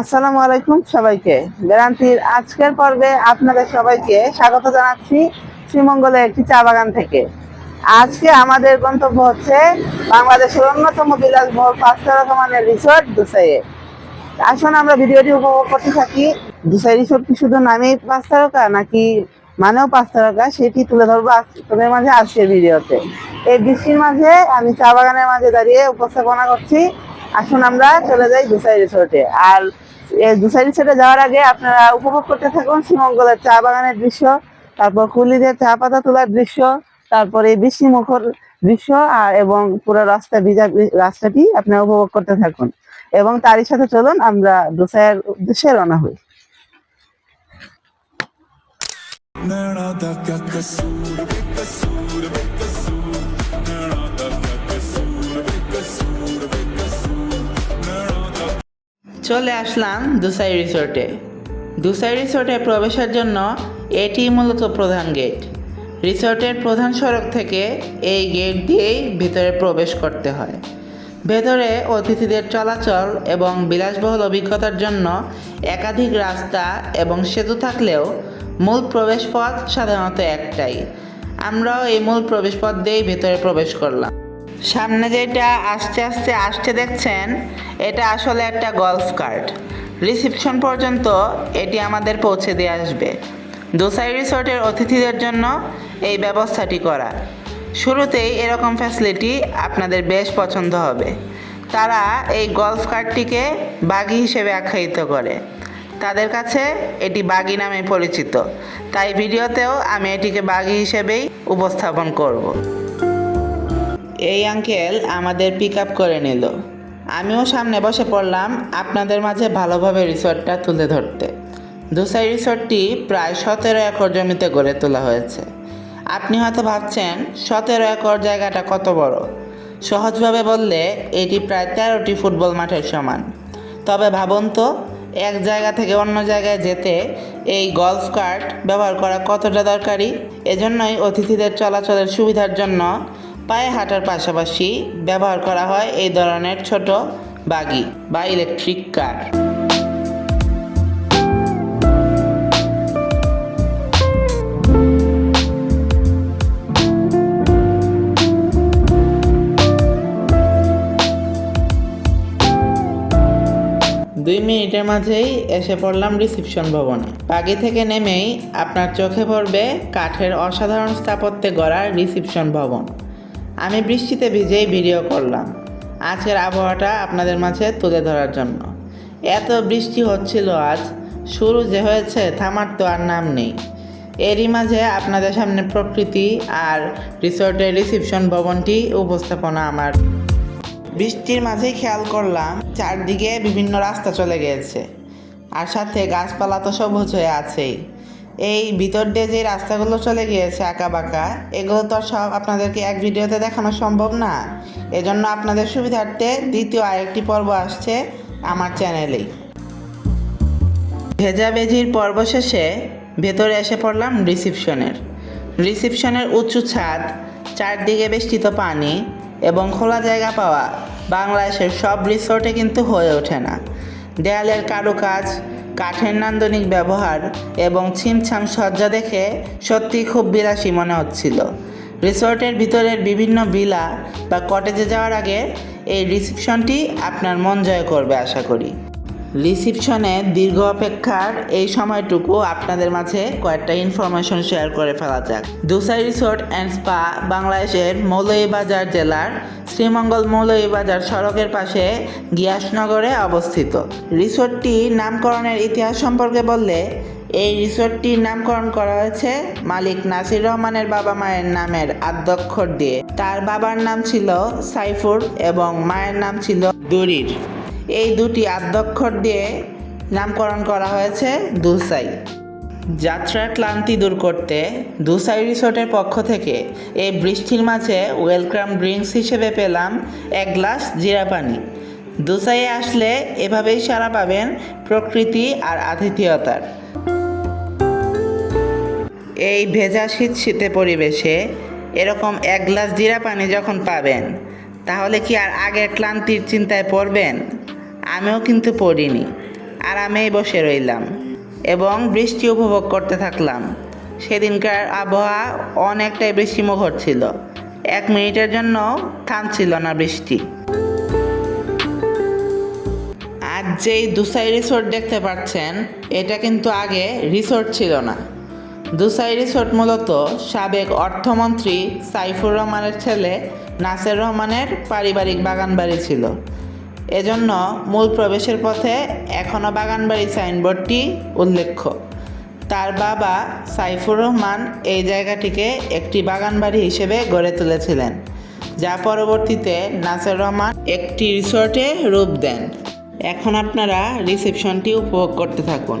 আসসালামু আলাইকুম সবাইকে। বেরান্তির আজকের পর্বে আপনাদের সবাইকে স্বাগত জানাচ্ছি শ্রীমঙ্গলের একটি চা বাগান থেকে। আজকে আমাদের গন্তব্য হচ্ছে বাংলাদেশের অন্যতম বিলাসবহুল পাঁচ তারকা মানের রিসোর্ট দুসাইয়ে। আসুন আমরা ভিডিওটি উপভোগ করতে থাকি। দুসাই রিসোর্ট কি শুধু নামেই পাঁচ তারকা নাকি মানেও পাঁচ তারকা সেটি তুলে ধরবো আপনাদের মাঝে আজকের ভিডিওতে। এই বৃষ্টির মাঝে আমি চা বাগানের মাঝে দাঁড়িয়ে উপস্থাপনা করছি। আসুন আমরা চলে যাই দুসাই রিসোর্টে। আর দুসাই রিসোর্টে যাওয়ার আগে আপনারা উপভোগ করতে থাকুন শ্রীমঙ্গলের চা বাগানের দৃশ্য, তারপর কুলিদের চা পাতা তোলার দৃশ্য, তারপরে বৃষ্টি মুখর দৃশ্য আর এবং পুরো রাস্তা ভিজা রাস্তাটি আপনারা উপভোগ করতে থাকুন। এবং তারই সাথে চলুন, আমরা দুসাইয়ের উদ্দেশ্যে রওনা হই। ਨੈਣਾ চলে আসলাম দুসাই রিসোর্টে। দুসাই রিসোর্টে প্রবেশের জন্য এটি মূলত প্রধান গেট। রিসোর্টের প্রধান সড়ক থেকে এই গেট দিয়েই ভিতরে প্রবেশ করতে হয়। ভেতরে অতিথিদের চলাচল এবং বিলাসবহুল অভিজ্ঞতার জন্য একাধিক রাস্তা এবং সেতু থাকলেও মূল প্রবেশপথ সাধারণত একটাই। আমরাও এই মূল প্রবেশপথ দিয়েই ভেতরে প্রবেশ করলাম। সামনে যেটা আস্তে আস্তে আসতে দেখছেন, এটা আসলে একটা গলফ কার্ট রিসিপশন পর্যন্ত এটি আমাদের পৌঁছে দিয়ে আসবে। দোসাই রিসোর্টের অতিথিদের জন্য এই ব্যবস্থাটি করা। শুরুতেই এরকম ফ্যাসিলিটি আপনাদের বেশ পছন্দ হবে। তারা এই গলফ কার্টটিকে বাগি হিসেবে আখ্যায়িত করে। তাদের কাছে এটি বাগি নামে পরিচিত। তাই ভিডিওতেও আমি এটিকে বাগি হিসেবেই উপস্থাপন করব। এই আঙ্কেল আমাদের পিক আপ করে নিল। আমিও সামনে বসে পড়লাম আপনাদের মাঝে ভালোভাবে রিসোর্টটা তুলে ধরতে। দুসাই রিসোর্টটি প্রায় সতেরো একর জমিতে গড়ে তোলা হয়েছে। আপনি হয়তো ভাবছেন, সতেরো একর জায়গাটা কত বড়? সহজভাবে বললে, এটি প্রায় তেরোটি ফুটবল মাঠের সমান। তবে ভাবুন তো, এক জায়গা থেকে অন্য জায়গায় যেতে এই গলফ কার্ট ব্যবহার করা কতটা দরকারি? এজন্যই অতিথিদের চলাচলের সুবিধার জন্য পায়ে হাঁটার পাশাপাশি ব্যবহার করা হয় এই ধরনের ছোট বাগি বা ইলেকট্রিক কার দুই মিনিটের মাঝেই এসে পড়লাম রিসিপশন ভবনে। বাগি থেকে নেমেই আপনার চোখে পড়বে কাঠের অসাধারণ স্থাপত্যে গড়া রিসিপশন ভবন। আমি বৃষ্টিতে ভিজেই ভিডিও করলাম। আজকের আবহাওয়াটা আপনাদের মাঝে তুলে ধরার জন্য। এত বৃষ্টি হচ্ছিল আজ, শুরু যে হয়েছে থামার তো আর নাম নেই। এরই মাঝে আপনাদের সামনে প্রকৃতি আর রিসোর্টের রিসিপশন ভবনটি উপস্থাপনা আমার। বৃষ্টির মাঝেই খেয়াল করলাম, চারদিকে বিভিন্ন রাস্তা চলে গিয়েছে আর সাথে গাছপালা তো সবুজ হয়ে আছেই। এই ভিতর দিয়ে যে রাস্তাগুলো চলে গিয়েছে আঁকা বাঁকা এগুলো তো সব আপনাদেরকে এক ভিডিওতে দেখানো সম্ভব না। এজন্য আপনাদের সুবিধার্থে দ্বিতীয় আরেকটি পর্ব আসছে আমার চ্যানেলেই। ভেজাভেজির পর্ব শেষে ভেতরে এসে পড়লাম রিসিপশনের। রিসিপশনের উঁচু ছাদ, চারদিকে বেষ্টিত পানি এবং খোলা জায়গা পাওয়া বাংলাদেশের সব রিসোর্টে কিন্তু হয়ে ওঠে না। দেয়ালের কারুকাজ কাঠের নান্দনিক ব্যবহার এবং ছিমছাম সজ্জা দেখে সত্যি খুব বিলাসী মনে হচ্ছিল। রিসোর্টের ভিতরের বিভিন্ন বিলা বা কটেজে যাওয়ার আগে এই রিসিপশনটি আপনার মন জয় করবে, আশা করি। রিসিপশনে দীর্ঘ অপেক্ষার এই সময়টুকু আপনাদের মাঝে কয়েকটা ইনফরমেশন শেয়ার করে ফেলা যাক। দুসাই রিসোর্ট অ্যান্ড স্পা বাংলাদেশের মৌলভীবাজার জেলার শ্রীমঙ্গল মৌলভীবাজার সড়কের পাশে গিয়াসনগরে অবস্থিত। রিসোর্টটি নামকরণের ইতিহাস সম্পর্কে বললে, এই রিসোর্টটির নামকরণ করা হয়েছে মালিক নাসির রহমানের বাবা মায়ের নামের আদ্যক্ষর দিয়ে। তার বাবার নাম ছিল সাইফুর এবং মায়ের নাম ছিল দুরির। এই দুটি আদ্যক্ষর দিয়ে নামকরণ করা হয়েছে দুসাই। যাত্রার ক্লান্তি দূর করতে দুসাই রিসোর্টের পক্ষ থেকে এই বৃষ্টির মাঝে ওয়েলকাম ড্রিঙ্কস হিসেবে পেলাম এক গ্লাস জিরা পানি। দুসাইয়ে আসলে এভাবেই সারা পাবেন প্রকৃতি আর আতিথেয়তার। এই ভেজা শীত শীতে পরিবেশে এরকম এক গ্লাস জিরা পানি যখন পাবেন, তাহলে কি আর আগের ক্লান্তির চিন্তায় পড়বেন? আমিও কিন্তু পড়িনি। আরামেই বসে রইলাম এবং বৃষ্টি উপভোগ করতে থাকলাম। সেদিনকার আবহাওয়া অনেকটাই বৃষ্টিমুখর ছিল। এক মিনিটের জন্য থামছিল না বৃষ্টি। আজ যেই দুসাই রিসোর্ট দেখতে পাচ্ছেন, এটা কিন্তু আগে রিসোর্ট ছিল না। দুসাই রিসোর্ট মূলত সাবেক অর্থমন্ত্রী সাইফুর রহমানের ছেলে নাসের রহমানের পারিবারিক বাগানবাড়ি ছিল। এজন্য মূল প্রবেশের পথে এখনও বাগানবাড়ি সাইনবোর্ডটি উল্লেখ্য। তার বাবা সাইফুর রহমান এই জায়গাটিকে একটি বাগানবাড়ি হিসেবে গড়ে তুলেছিলেন, যা পরবর্তীতে নাসের রহমান একটি রিসর্টে রূপ দেন। এখন আপনারা রিসেপশনটি উপভোগ করতে থাকুন।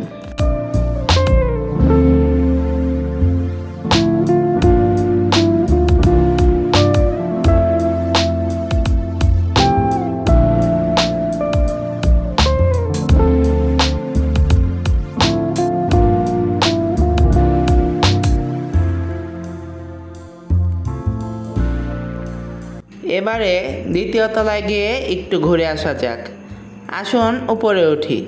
এবারে দ্বিতীয় তলায় গিয়ে একটু ঘুরে আসা যাক। আসুন উপরে উঠি।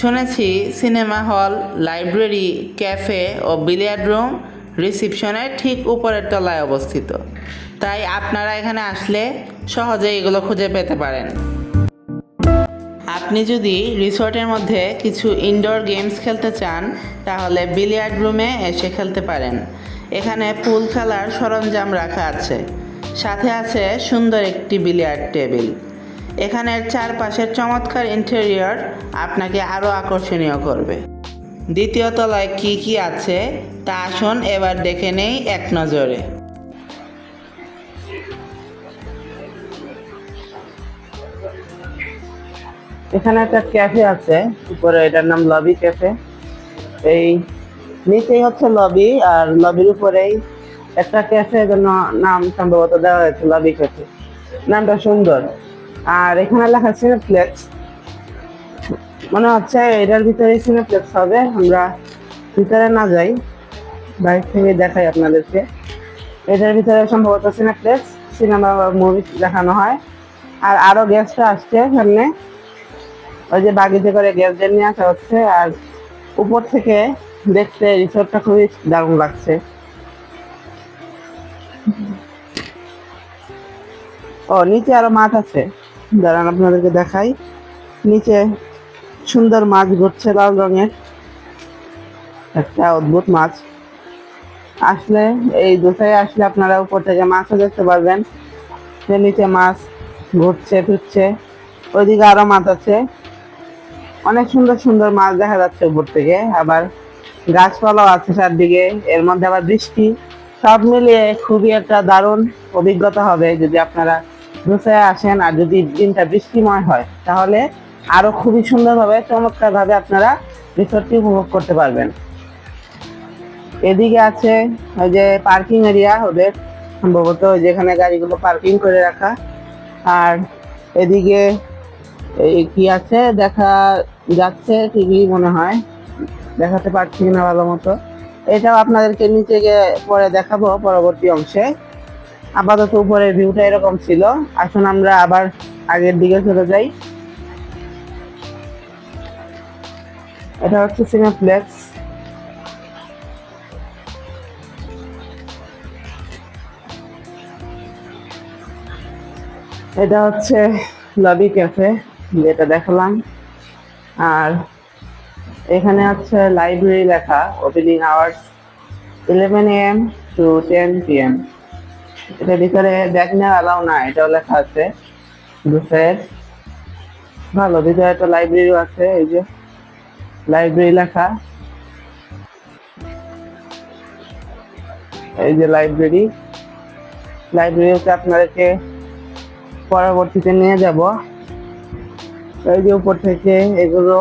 শুনেছি সিনেমা হল, লাইব্রেরি, ক্যাফে ও বিলিয়ার্ড রুম রিসিপশনের ঠিক উপরের তলায় অবস্থিত। তাই আপনারা এখানে আসলে সহজে এগুলো খুঁজে পেতে পারেন। আপনি যদি রিসর্টের মধ্যে কিছু ইনডোর গেমস খেলতে চান, তাহলে বিলিয়ার্ড রুমে এসে খেলতে পারেন। এখানে পুল খেলার সরঞ্জাম রাখা আছে। সাথে আছে সুন্দর একটি বিলিয়ার্ড টেবিল এখানের চারপাশের চমৎকার ইন্টেরিয়র আপনাকে আরও আকর্ষণীয় করবে। দ্বিতীয় তলায় কি কি আছে, তা আসুন এবার দেখে নেই এক নজরে। এখানে একটা ক্যাফে আছে, উপরে এটার নাম লবি ক্যাফে এই নিচেই হচ্ছে লবি আর লবির উপরেই একটা ক্যাফে জন্য নাম সম্ভবত দেওয়া হয়েছে লবি ক্যাফে নামটা সুন্দর। আর এখানে লেখা সিনেপ্লেক্স মনে হচ্ছে এটার ভিতরে সিনেপ্লেক্স হবে। আমরা ভিতরে না যাই, বাইরে থেকে দেখাই আপনাদেরকে। এটার ভিতরে সম্ভবত সিনেপ্লেক্স সিনেমা বা মুভি দেখানো হয়। আর আরও গেস্ট আসছে সামনে। ওই যে বাগিতে করে গ্যাসদের নিয়ে আসা হচ্ছে। আর উপর থেকে দেখতে রিসোর্টটা খুবই দারুণ লাগছে। ও, নিচে আরও মাছ আছে। দাঁড়ান, আপনাদেরকে দেখাই। নিচে সুন্দর মাছ ঘুরছে লাল রঙের। একটা অদ্ভুত মাছ। আসলে এই দোসায় আসলে আপনারা উপর থেকে মাছও দেখতে পারবেন। যে নিচে মাছ ঘুরছে, ফিরছে। ওইদিকে আরও মাছ আছে। অনেক সুন্দর সুন্দর মাছ দেখা যাচ্ছে উপর থেকে। আবার গাছপালাও আছে চারদিকে। এর মধ্যে আবার বৃষ্টি। সব মিলিয়ে খুবই একটা দারুণ অভিজ্ঞতা হবে যদি আপনারা দোসায় আসেন আর যদি দিনটা বৃষ্টিময় হয়, তাহলে আরও খুবই সুন্দরভাবে চমৎকার ভাবে আপনারা রিসোর্টটি উপভোগ করতে পারবেন। এদিকে আছে ওই যে পার্কিং এরিয়া, ওদের সম্ভবত যেখানে গাড়িগুলো পার্কিং করে রাখা। আর এদিকে কি আছে, দেখা যাচ্ছে ঠিকই মনে হয়, দেখাতে পারছি না ভালো মতো। এটাও আপনাদেরকে নিচে গিয়ে পরে দেখাবো পরবর্তী অংশে। আপাতত উপরের ভিউটা এরকম ছিল। আসুন আমরা আবার আগের দিকে চলে যাই। এটা হচ্ছে সিনেপ্লেক্স এটা হচ্ছে লবি ক্যাফে যেটা দেখালাম। আর এখানে হচ্ছে লাইব্রেরি লেখা opening hours eleven AM to ten PM এটার ভিতরে ব্যাগ নেওয়া অ্যালাউ না, এটাও লেখা আছে। দুসের ভালো, ভিতরে একটা লাইব্রেরিও আছে, এই যে লাইব্রেরি লেখা। এই যে লাইব্রেরি লাইব্রেরিতে আপনাদেরকে পরবর্তীতে নিয়ে যাব। এই যে উপর থেকে এগুলো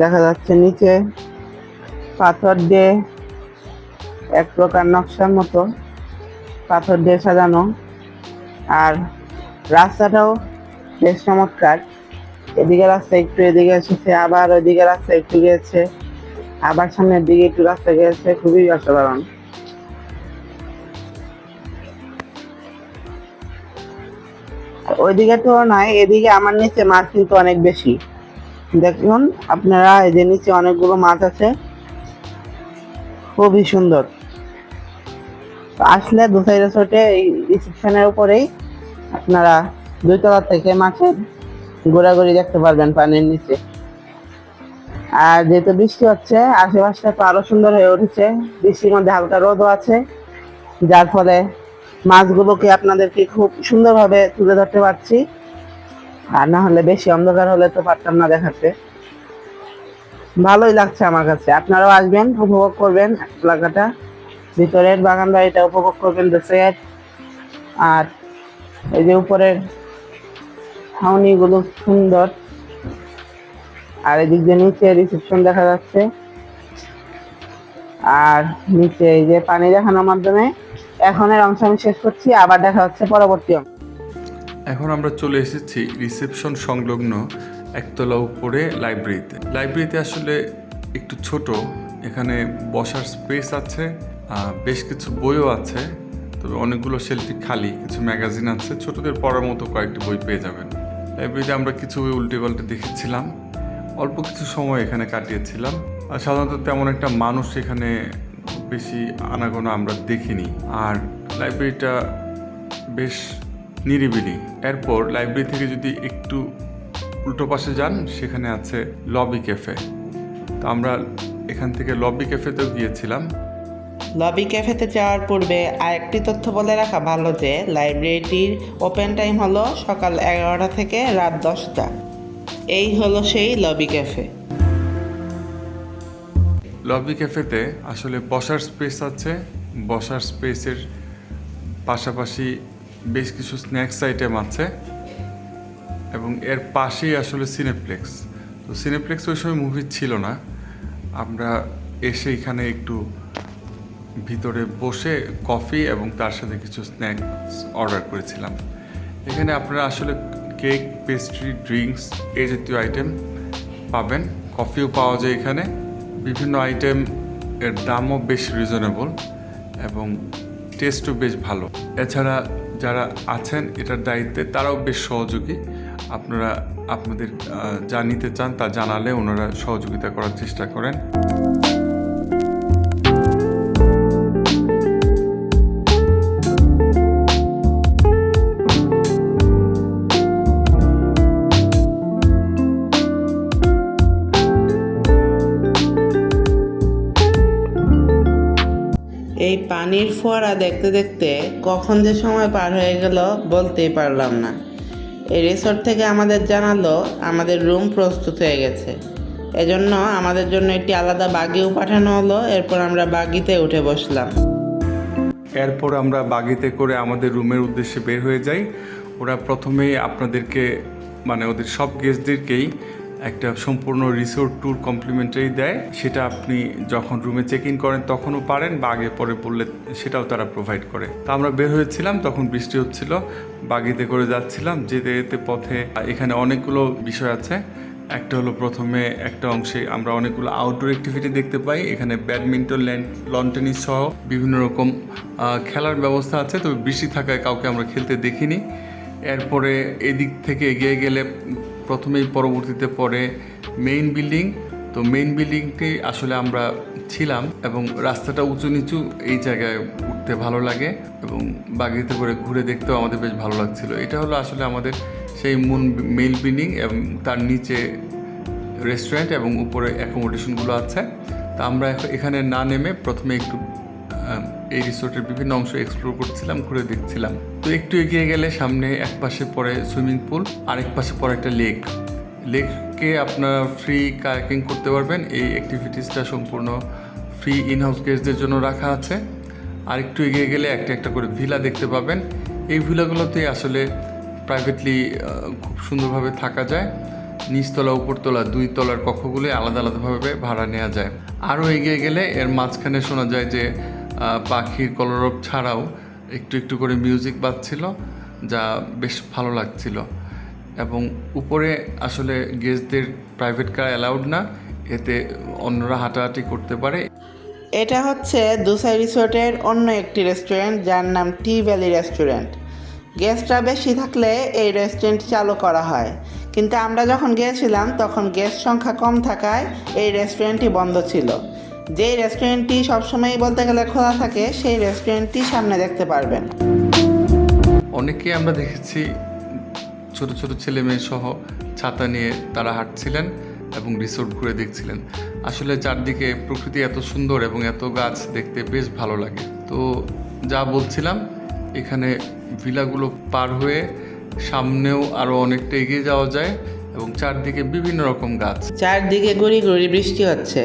দেখা যাচ্ছে নিচে পাথর দিয়ে এক প্রকার নকশার মতো পাথর দিয়ে সাজানো। আর রাস্তাটাও বেশ চমৎকার। এদিকে রাস্তা একটু এদিকে এসেছে, আবার ওইদিকে রাস্তা একটু গিয়েছে, আবার সামনের দিকে একটু রাস্তা গিয়েছে, খুবই অসাধারণ। ওইদিকে তো নয় এদিকে আমার নিচে মাছ কিন্তু অনেক বেশি। দেখুন, আপনারা এই যে নিচে অনেকগুলো মাছ আছে, খুবই সুন্দর। আসলে দুসাই রিসোর্টে এই রিসেপশনের উপরেই আপনারা দুই তলা থেকে মাছের ঘোরাঘুরি দেখতে পারবেন পানির নিচে। আর যেহেতু বৃষ্টি হচ্ছে, আশেপাশটা তো আরও সুন্দর হয়ে উঠেছে। বৃষ্টির মধ্যে হালকা রোদও আছে। যার ফলে মাছগুলোকে আপনাদেরকে খুব সুন্দরভাবে তুলে ধরতে পারছি। আর না হলে বেশি অন্ধকার হলে তো পারতাম না দেখাতে। ভালোই লাগছে আমার কাছে। আপনারাও আসবেন, উপভোগ করবেন এলাকাটা। ভিতরের বাগান বাড়িটা উপভোগ করবেন দেশের আর এই যে উপরের ছাউনিগুলো সুন্দর। আর এদিক দিয়ে নিচে রিসেপশন দেখা যাচ্ছে। আর নিচে এই যে পানি দেখানোর মাধ্যমে এখনের অংশ আমি শেষ করছি, আবার দেখা হচ্ছে পরবর্তী অংশ। এখন আমরা চলে এসেছি রিসেপশন সংলগ্ন একতলা উপরে লাইব্রেরিতে। লাইব্রেরিতে আসলে একটু ছোট, এখানে বসার স্পেস আছে বেশ কিছু বইও আছে, তবে অনেকগুলো শেলফি খালি, কিছু ম্যাগাজিন আছে, ছোটদের পড়ার মতো কয়েকটি বই পেয়ে যাবেন। লাইব্রেরিতে আমরা কিছু বই উল্টে পাল্টে দেখেছিলাম, অল্প কিছু সময় এখানে কাটিয়েছিলাম, আর সাধারণত তেমন একটা মানুষ এখানে বেশি আনাগোনা আমরা দেখিনি। আর লাইব্রেরিটা বেশ নিরিবিলি। এরপর লাইব্রেরি থেকে যদি একটু উল্টো পাশে যান সেখানে আছে লবি ক্যাফে। তো আমরা এখান থেকে লবি ক্যাফেতেও গিয়েছিলাম। লবি ক্যাফেতে যাওয়ার পূর্বে আরেকটি তথ্য বলে রাখা ভালো যে লাইব্রেরিটির ওপেন টাইম হলো সকাল এগারোটা থেকে রাত দশটা। এই হলো সেই লবি ক্যাফে। লবি ক্যাফেতে আসলে বসার স্পেস আছে। বসার স্পেসের পাশাপাশি বেশ কিছু স্ন্যাক্স আইটেম আছে। এবং এর পাশেই আসলে সিনেপ্লেক্স তো সিনেপ্লেক্স ওই সময় মুভি ছিল না। আমরা এসে এখানে একটু ভিতরে বসে কফি এবং তার সাথে কিছু স্ন্যাক্স অর্ডার করেছিলাম। এখানে আপনারা আসলে কেক পেস্ট্রি ড্রিঙ্কস এই জাতীয় আইটেম পাবেন। কফিও পাওয়া যায় এখানে। বিভিন্ন আইটেম এর দামও বেশ রিজনেবল এবং টেস্টও বেশ ভালো। এছাড়া যারা আছেন, এটার দায়িত্বে তারাও বেশ সহযোগী। আপনারা আপনাদের যা নিতে চান তা জানালে ওনারা সহযোগিতা করার চেষ্টা করেন। এই পানির ফোয়ারা দেখতে দেখতে কখন যে সময় পার হয়ে গেল বলতেই পারলাম না। এই রিসোর্ট থেকে আমাদের জানালো, আমাদের রুম প্রস্তুত হয়ে গেছে। এজন্য আমাদের জন্য একটি আলাদা বাগিও পাঠানো হলো, এরপর আমরা বাগিতে উঠে বসলাম। এরপর আমরা বাগিতে করে আমাদের রুমের উদ্দেশ্যে বের হয়ে যাই। ওরা প্রথমেই আপনাদেরকে মানে ওদের সব গেস্টদেরকেই একটা সম্পূর্ণ রিসোর্ট ট্যুর কমপ্লিমেন্টারি দেয়। সেটা আপনি যখন রুমে চেক ইন করেন তখনও পারেন বা আগে পরে বললে সেটাও তারা প্রোভাইড করে। তা আমরা বের হয়েছিলাম, তখন বৃষ্টি হচ্ছিল, বাগিতে করে যাচ্ছিলাম, যেতে যেতে পথে এখানে অনেকগুলো বিষয় আছে। একটা হলো প্রথমে একটা অংশে আমরা অনেকগুলো আউটডোর অ্যাক্টিভিটি দেখতে পাই, এখানে ব্যাডমিন্টন ল্যান্ড লন টেনিস সহ বিভিন্ন রকম খেলার ব্যবস্থা আছে, তবে বৃষ্টি থাকায় কাউকে আমরা খেলতে দেখিনি। এরপরে এদিক থেকে এগিয়ে গেলে প্রথমেই পরবর্তীতে পরে মেইন বিল্ডিং তো মেইন বিল্ডিংটি আসলে আমরা ছিলাম এবং রাস্তাটা উঁচু নিচু এই জায়গায় উঠতে ভালো লাগে এবং বাগিতে করে ঘুরে দেখতেও আমাদের বেশ ভালো লাগছিল। এটা হলো আসলে আমাদের সেই মূল মেইন বিল্ডিং এবং তার নিচে রেস্টুরেন্ট এবং উপরে অ্যাকোমোডেশনগুলো আছে। তা আমরা এখ- এখানে না নেমে প্রথমে একটু এই রিসোর্টের বিভিন্ন অংশ এক্সপ্লোর করছিলাম, ঘুরে দেখছিলাম। তো একটু এগিয়ে গেলে সামনে এক পাশে পড়ে সুইমিং পুল আরেক পাশে পড়ে একটা লেক লেককে আপনারা ফ্রি কায়াকিং করতে পারবেন। এই অ্যাক্টিভিটিসটা সম্পূর্ণ ফ্রি ইন হাউস গেস্টদের জন্য রাখা আছে। আর একটু এগিয়ে গেলে একটা একটা করে ভিলা দেখতে পাবেন। এই ভিলাগুলোতে আসলে প্রাইভেটলি খুব সুন্দরভাবে থাকা যায়। নিচতলা, উপরতলা দুই তলার কক্ষগুলো আলাদা আলাদাভাবে ভাড়া নেওয়া যায়। আরও এগিয়ে গেলে এর মাঝখানে শোনা যায় যে পাখির কলরব ছাড়াও একটু একটু করে মিউজিক বাজছিল, যা বেশ ভালো লাগছিল। এবং উপরে আসলে গেস্টদের প্রাইভেট কার অ্যালাউড না, এতে অন্যরা হাঁটাহাঁটি করতে পারে। এটা হচ্ছে দুসাই রিসোর্টের অন্য একটি রেস্টুরেন্ট যার নাম টি ভ্যালি রেস্টুরেন্ট গেস্টরা বেশি থাকলে এই রেস্টুরেন্ট চালু করা হয়। কিন্তু আমরা যখন গিয়েছিলাম, তখন গেস্ট সংখ্যা কম থাকায় এই রেস্টুরেন্টটি বন্ধ ছিল। যেই রেস্টুরেন্টটি সবসময়ই বলতে গেলে খোলা থাকে সেই রেস্টুরেন্টটি সামনে দেখতে পারবেন। অনেকে আমরা দেখেছি ছোট ছোট ছেলে মেয়ে সহ ছাতা নিয়ে তারা হাঁটছিলেন এবং রিসোর্ট ঘুরে দেখছিলেন। আসলে চারদিকে প্রকৃতি এত সুন্দর এবং এত গাছ দেখতে বেশ ভালো লাগে। তো যা বলছিলাম এখানে ভিলাগুলো পার হয়ে সামনেও আরও অনেকটা এগিয়ে যাওয়া যায় এবং চারদিকে বিভিন্ন রকম গাছ। চারদিকে গুড়ি গুড়ি বৃষ্টি হচ্ছে।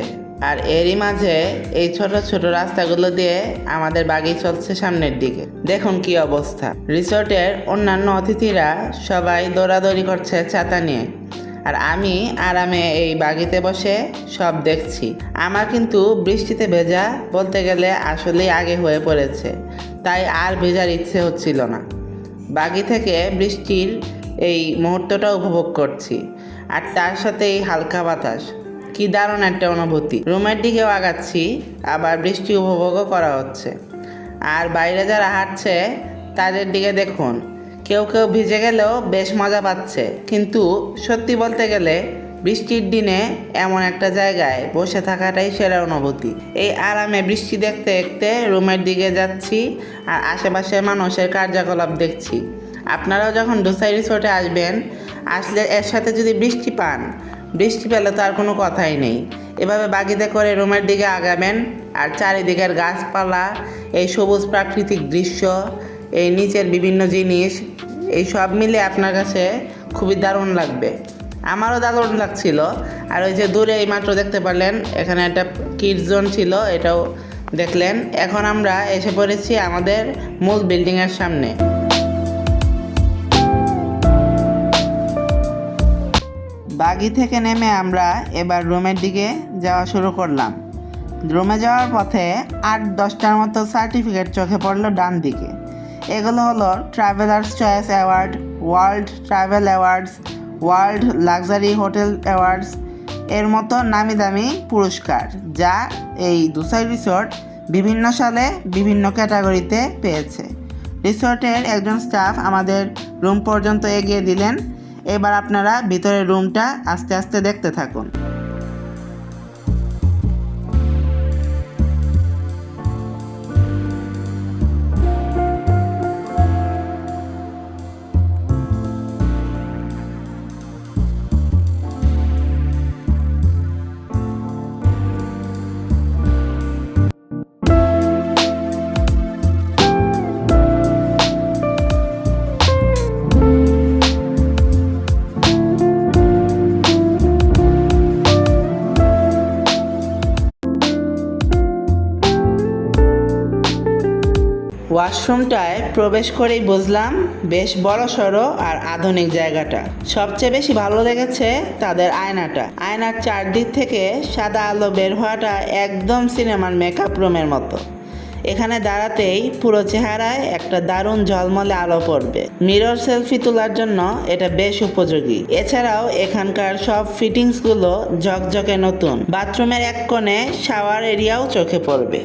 আর এরই মাঝে এই ছোট ছোট রাস্তাগুলো দিয়ে আমাদের বাগি চলছে সামনের দিকে। দেখুন কি অবস্থা। রিসোর্টের অন্যান্য অতিথিরা সবাই দৌড়াদৌড়ি করছে ছাতা নিয়ে। আর আমি আরামে এই বাগিতে বসে সব দেখছি। আমার কিন্তু বৃষ্টিতে ভেজা বলতে গেলে আসলেই আগে হয়ে পড়েছে। তাই আর ভেজার ইচ্ছে হচ্ছিল না। বাগি থেকে বৃষ্টির এই মুহূর্তটা উপভোগ করছি। আর তার সাথে এই হালকা বাতাস। কি দারুণ একটা অনুভূতি। রুমের দিকেও আগাচ্ছি, আবার বৃষ্টি উপভোগও করা হচ্ছে। আর বাইরে যারা হাঁটছে, তাদের দিকে দেখুন। কেউ কেউ ভিজে গেলেও বেশ মজা পাচ্ছে। কিন্তু সত্যি বলতে গেলে, বৃষ্টির দিনে এমন একটা জায়গায় বসে থাকাটাই সেরা অনুভূতি। এই আরামে বৃষ্টি দেখতে দেখতে রুমের দিকে যাচ্ছি, আর আশেপাশের মানুষের কার্যকলাপ দেখছি। আপনারাও যখন ডুসাই রিসোর্টে আসবেন, আসলে এর সাথে যদি বৃষ্টি পান বৃষ্টি পেলে তো আর কোনো কথাই নেই। এভাবে বাগিতে করে রুমের দিকে আগাবেন আর চারিদিকের গাছপালা, এই সবুজ প্রাকৃতিক দৃশ্য, এই নিচের বিভিন্ন জিনিস, এই সব মিলে আপনার কাছে খুবই দারুণ লাগবে। আমারও দারুণ লাগছিল। আর ওই যে দূরে এই মাত্র দেখতে পারলেন, এখানে একটা কিটজোন ছিল, এটাও দেখলেন। এখন আমরা এসে পড়েছি আমাদের মূল বিল্ডিংয়ের সামনে। বাগি থেকে নেমে আমরা এবার রুমের দিকে যাওয়া শুরু করলাম। রুমে যাওয়ার পথে আট দশটার মতো সার্টিফিকেট চোখে পড়ল ডান দিকে। এগুলো হলো travellers choice award world travel awards world luxury hotel awards এর মতো নামি দামি পুরস্কার, যা এই দুসাই রিসোর্ট বিভিন্ন সালে বিভিন্ন ক্যাটাগরিতে পেয়েছে। রিসোর্টের একজন স্টাফ আমাদের রুম পর্যন্ত এগিয়ে দিলেন। এবার আপনারা ভিতরের রুমটা আস্তে আস্তে দেখতে থাকুন। ওয়াশরুমটায় প্রবেশ করেই বুঝলাম বেশ বড় সড়ো আর আধুনিক জায়গাটা। সবচেয়ে বেশি ভালো লেগেছে তাদের আয়নাটা। আয়নার চারদিক থেকে সাদা আলো বের হওয়াটা একদম সিনেমার মেকআপ রুমের মতো। এখানে দাঁড়াতেই পুরো চেহারায় একটা দারুণ ঝলমলে আলো পড়বে। মিরর সেলফি তোলার জন্য এটা বেশ উপযোগী। এছাড়াও এখানকার সব ফিটিংসগুলো ঝকঝকে নতুন। বাথরুমের এক কোণে শাওয়ার এরিয়াও চোখে পড়বে।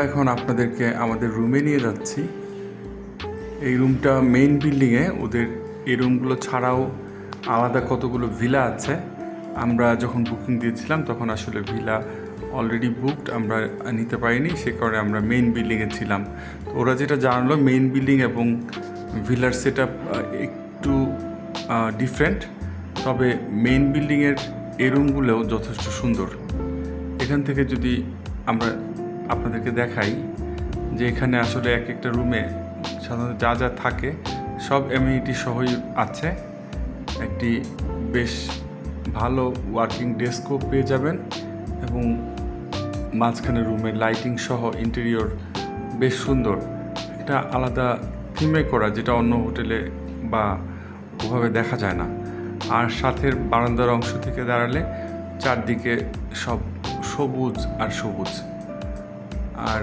আমরা এখন আপনাদেরকে আমাদের রুমে নিয়ে যাচ্ছি। এই রুমটা মেইন বিল্ডিংয়ে ওদের এই রুমগুলো ছাড়াও আলাদা কতগুলো ভিলা আছে, আমরা যখন বুকিং দিয়েছিলাম, তখন আসলে ভিলা অলরেডি বুকড আমরা নিতে পারিনি, সে কারণে আমরা মেইন বিল্ডিংয়ে ছিলাম। তো ওরা যেটা জানালো মেইন বিল্ডিং এবং ভিলার সেট আপ একটু ডিফারেন্ট তবে মেইন বিল্ডিংয়ের এই রুমগুলোও যথেষ্ট সুন্দর। এখান থেকে যদি আমরা আপনাদেরকে দেখাই যে এখানে আসলে এক একটা রুমে সাধারণত যা যা থাকে, সব অ্যামিনিটি সহই আছে। একটি বেশ ভালো ওয়ার্কিং ডেস্কও পেয়ে যাবেন এবং মাঝখানে রুমের লাইটিং সহ ইন্টেরিয়র বেশ সুন্দর। এটা আলাদা থিমে করা, যেটা অন্য হোটেলে বা ওভাবে দেখা যায় না। আর সাথের বারান্দার অংশ থেকে দাঁড়ালে চারদিকে সব সবুজ আর সবুজ। আর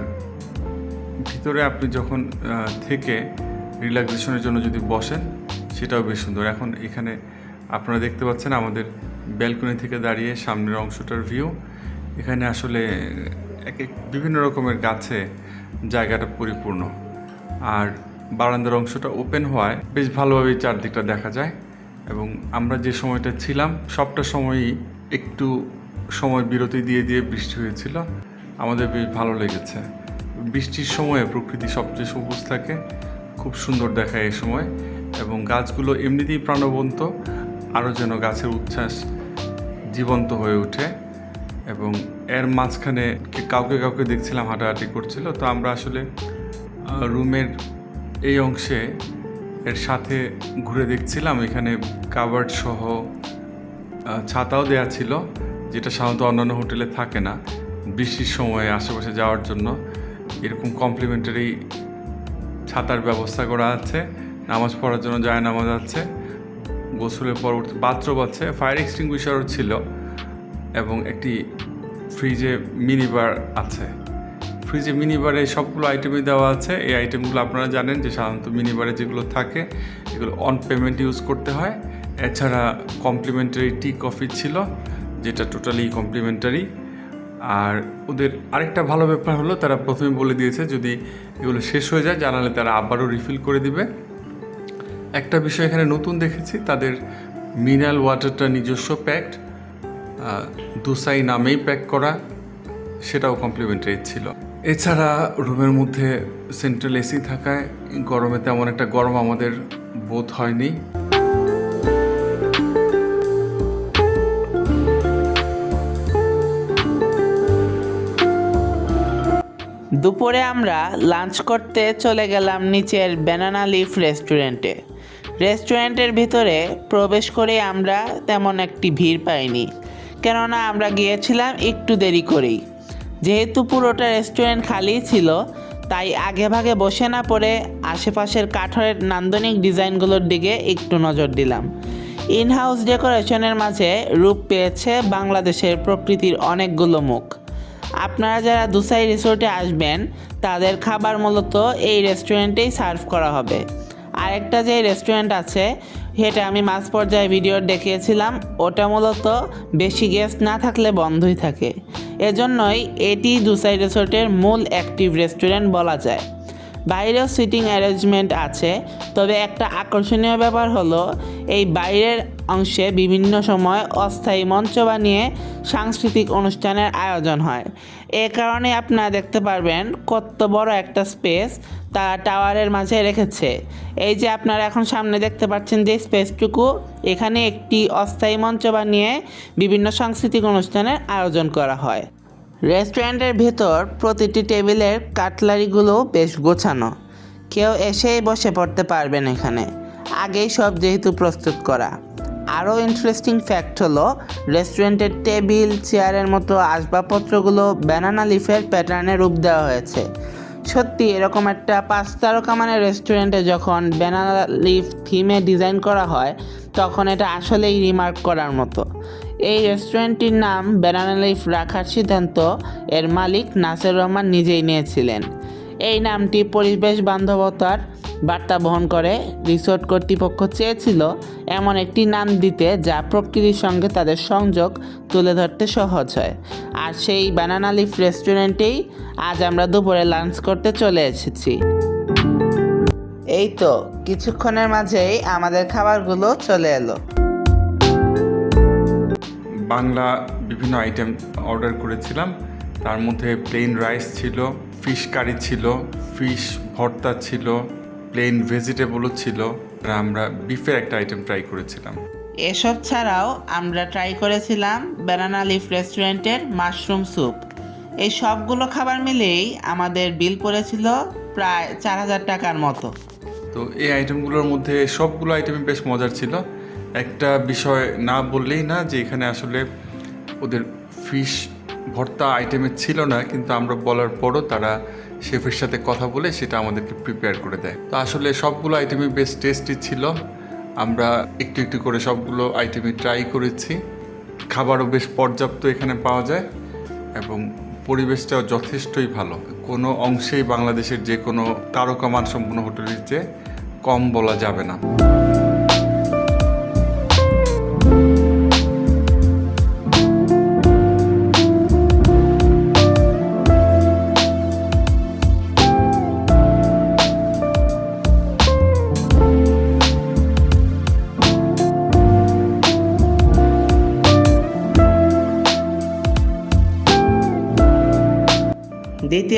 ভিতরে আপনি যখন থেকে রিল্যাক্সেশনের জন্য যদি বসেন, সেটাও বেশ সুন্দর। এখন এখানে আপনারা দেখতে পাচ্ছেন আমাদের ব্যালকনি থেকে দাঁড়িয়ে সামনের অংশটার ভিউ এখানে আসলে এক এক বিভিন্ন রকমের গাছে জায়গাটা পরিপূর্ণ। আর বারান্দার অংশটা ওপেন হওয়ায় বেশ ভালোভাবেই চারদিকটা দেখা যায়। এবং আমরা যে সময়টা ছিলাম, সবটা সময়ই একটু সময় বিরতি দিয়ে দিয়ে বৃষ্টি হয়েছিল। আমাদের বেশ ভালো লেগেছে। বৃষ্টির সময়ে প্রকৃতি সবচেয়ে সবুজ থাকে, খুব সুন্দর দেখায় এই সময়, এবং গাছগুলো এমনিতেই প্রাণবন্ত, আরও যেন গাছের উচ্ছ্বাস জীবন্ত হয়ে ওঠে, এবং এর মাঝখানে কাউকে কাউকে দেখছিলাম হাঁটাহাঁটি করছিল, তো আমরা আসলে রুমের এই অংশে এর সাথে ঘুরে দেখছিলাম, এখানে কাভার্ড সহ ছাতাও দেয়া ছিল, যেটা সাধারণত অন্যান্য হোটেলে থাকে না। বৃষ্টির সময়ে আশেপাশে যাওয়ার জন্য এরকম কমপ্লিমেন্টারি ছাতার ব্যবস্থা করা আছে, নামাজ পড়ার জন্য যায় নামাজ আছে, গোসলের পরবর্তী বাথরুম আছে ফায়ার এক্সটিংগুইশারও ছিল এবং একটি ফ্রিজে মিনিবার আছে। ফ্রিজে মিনিবারে সবগুলো আইটেমই দেওয়া আছে। এই আইটেমগুলো আপনারা জানেন যে সাধারণত মিনিবারে যেগুলো থাকে, এগুলো অন পেমেন্ট ইউজ করতে হয়। এছাড়া কমপ্লিমেন্টারি টি কফি ছিল, যেটা টোটালি কমপ্লিমেন্টারি আর ওদের আরেকটা ভালো ব্যাপার হলো, তারা প্রথমে বলে দিয়েছে যদি এগুলো শেষ হয়ে যায়, জানালে তারা আবারও রিফিল করে দিবে। একটা বিষয় এখানে নতুন দেখেছি, তাদের মিনারেল ওয়াটারটা নিজস্ব প্যাকড দুসাই নামেই প্যাক করা, সেটাও কমপ্লিমেন্টারি ছিল। এছাড়া রুমের মধ্যে সেন্ট্রাল এসি থাকায় গরমে তেমন একটা গরম আমাদের বোধ হয়নি। দুপুরে আমরা লাঞ্চ করতে চলে গেলাম নিচের ব্যানানা লিফ রেস্টুরেন্টে রেস্টুরেন্টের ভিতরে প্রবেশ করে আমরা তেমন একটি ভিড় পাইনি। কেননা আমরা গিয়েছিলাম একটু দেরি করেই। যেহেতু পুরোটা রেস্টুরেন্ট খালি ছিল, তাই আগে ভাগে বসে না পড়ে আশেপাশের কাঠের নান্দনিক ডিজাইনগুলোর দিকে একটু নজর দিলাম। ইন হাউস ডেকোরেশনের মাঝে রূপ পেয়েছে বাংলাদেশের প্রকৃতির অনেকগুলো মুখ। আপনারা যারা দুসাই রিসোর্টে আসবেন, তাদের খাবার মূলত এই রেস্টুরেন্টেই সার্ভ করা হবে। আরেকটা যে রেস্টুরেন্ট আছে, সেটা আমি মাঝ পর্যায়ে ভিডিও দেখিয়েছিলাম, ওটা মূলত বেশি গেস্ট না থাকলে বন্ধই থাকে। এজন্যই এটি দুসাই রিসোর্টের মূল অ্যাক্টিভ রেস্টুরেন্ট বলা যায়। বাইরেও সিটিং অ্যারেঞ্জমেন্ট আছে, তবে একটা আকর্ষণীয় ব্যাপার হলো, এই বাইরের অংশে বিভিন্ন সময় অস্থায়ী মঞ্চ বানিয়ে সাংস্কৃতিক অনুষ্ঠানের আয়োজন হয়। এ কারণে আপনারা দেখতে পারবেন কত বড় একটা স্পেস তারা টাওয়ারের মাঝে রেখেছে। এই যে আপনারা এখন সামনে দেখতে পাচ্ছেন যে স্পেসটুকু এখানে একটি অস্থায়ী মঞ্চ বানিয়ে বিভিন্ন সাংস্কৃতিক অনুষ্ঠানের আয়োজন করা হয়। রেস্টুরেন্টের ভেতর প্রতিটি টেবিলের কাটলারিগুলো বেশ গোছানো। কেউ এসেই বসে পড়তে পারবেন এখানে। আগেই সব যেহেতু প্রস্তুত করা। আরও ইন্টারেস্টিং ফ্যাক্ট হলো, রেস্টুরেন্টের টেবিল, চেয়ারের মতো আসবাবপত্রগুলো ব্যানানা লিফের প্যাটার্নে রূপ দেওয়া হয়েছে। সত্যি, এরকম একটা পাঁচ তারকা মানের রেস্টুরেন্টে যখন ব্যানানা লিফ থিমে ডিজাইন করা হয়, তখন এটা আসলেই রিমার্ক করার মতো। এই রেস্টুরেন্টটির নাম ব্যানানা লিফ রাখার সিদ্ধান্ত এর মালিক নাসের রহমান নিজেই নিয়েছিলেন। এই নামটি পরিবেশ বান্ধবতার বার্তা বহন করে। রিসোর্ট কর্তৃপক্ষ চেয়েছিল এমন একটি নাম দিতে যা প্রকৃতির সঙ্গে তাদের সংযোগ তুলে ধরতে সহজ হয়। আর সেই বানানা লিফ রেস্টুরেন্টেই আজ আমরা দুপুরে লাঞ্চ করতে চলে এসেছি। এই তো, কিছুক্ষণের মাঝেই আমাদের খাবারগুলো চলে এলো। বাংলা বিভিন্ন আইটেম অর্ডার করেছিলাম। তার মধ্যে প্লেন রাইস ছিল ফিশ কারি ছিল ফিশ ভর্তা ছিল প্লেন ভেজিটেবলও ছিল। আর আমরা বিফের একটা আইটেম ট্রাই করেছিলাম। এসব ছাড়াও আমরা ট্রাই করেছিলাম ব্যানানা লিফ রেস্টুরেন্টের মাশরুম স্যুপ এই সবগুলো খাবার মিলেই আমাদের বিল পড়েছিল প্রায় চার হাজার টাকার মতো। তো এই আইটেমগুলোর মধ্যে সবগুলো আইটেমই বেশ মজার ছিল। একটা বিষয় না বললেই না যে এখানে আসলে ওদের ফিশ ভর্তা আইটেমে ছিল না, কিন্তু আমরা বলার পরও তারা শেফের সাথে কথা বলে সেটা আমাদেরকে প্রিপেয়ার করে দেয়। তো আসলে সবগুলো আইটেমই বেশ টেস্টি ছিল। আমরা একটু একটু করে সবগুলো আইটেমই ট্রাই করেছি। খাবারও বেশ পর্যাপ্ত এখানে পাওয়া যায় এবং পরিবেশটাও যথেষ্টই ভালো। কোনো অংশেই বাংলাদেশের যে কোনো তারকা মানসম্পন্ন হোটেলের চেয়ে কম বলা যাবে না।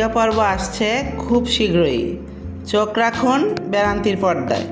দ্বিতীয় পর্ব আসছে খুব শীঘ্রই। চোখ রাখুন বেড়ান্তির পর্দায়।